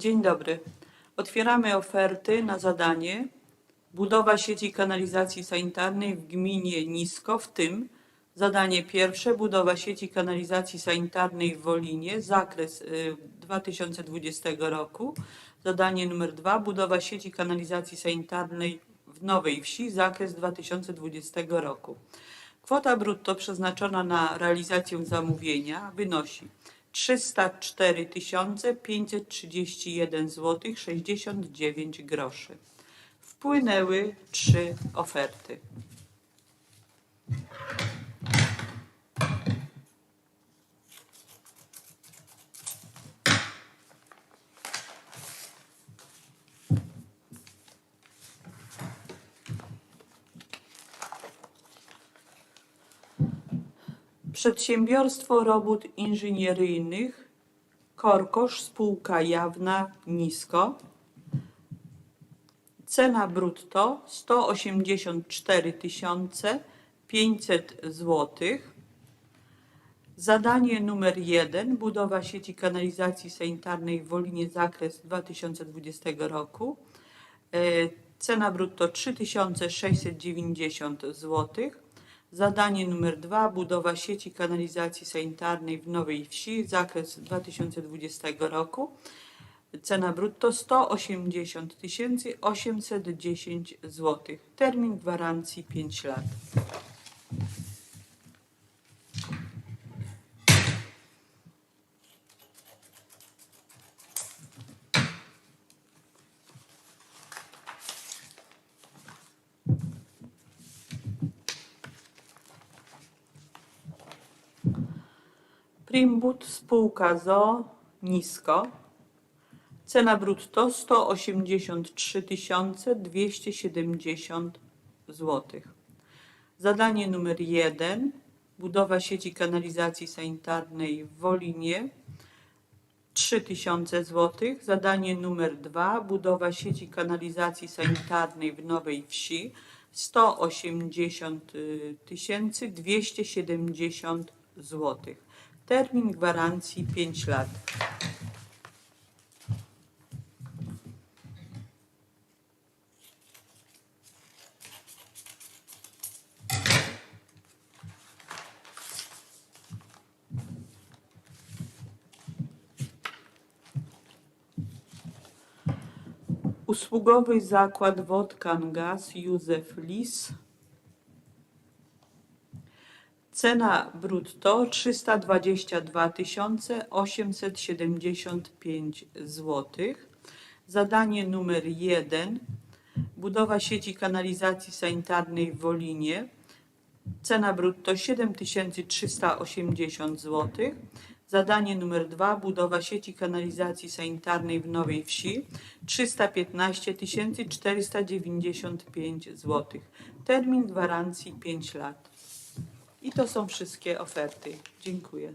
Dzień dobry. Otwieramy oferty na zadanie budowa sieci kanalizacji sanitarnej w gminie Nisko, w tym zadanie pierwsze budowa sieci kanalizacji sanitarnej w Wolinie, zakres y, 2020 roku. Zadanie numer dwa budowa sieci kanalizacji sanitarnej w Nowej Wsi, zakres 2020 roku. Kwota brutto przeznaczona na realizację zamówienia wynosi 304 531 zł 69 groszy. Wpłynęły trzy oferty. Przedsiębiorstwo Robót Inżynieryjnych Korkosz Spółka Jawna Nisko. Cena brutto 184 500 zł. Zadanie numer 1 budowa sieci kanalizacji sanitarnej w Wolinie zakres 2020 roku. E, Cena brutto 3690 zł. Zadanie numer 2 budowa sieci kanalizacji sanitarnej w Nowej Wsi zakres 2020 roku. Cena brutto 180 810 zł. Termin gwarancji 5 lat. Primbut spółka ZO nisko. Cena brutto 183 270 zł. Zadanie numer 1 budowa sieci kanalizacji sanitarnej w Wolinie 3000 zł. Zadanie numer 2 budowa sieci kanalizacji sanitarnej w Nowej Wsi 180 270 zł. Termin gwarancji 5 lat. Usługowy zakład Wodkan Gaz Józef Lis. Cena brutto 322 875 zł. Zadanie numer 1 budowa sieci kanalizacji sanitarnej w Wolinie. Cena brutto 7380 zł. Zadanie numer 2 budowa sieci kanalizacji sanitarnej w Nowej Wsi 315 495 zł. Termin gwarancji 5 lat. I to są wszystkie oferty. Dziękuję.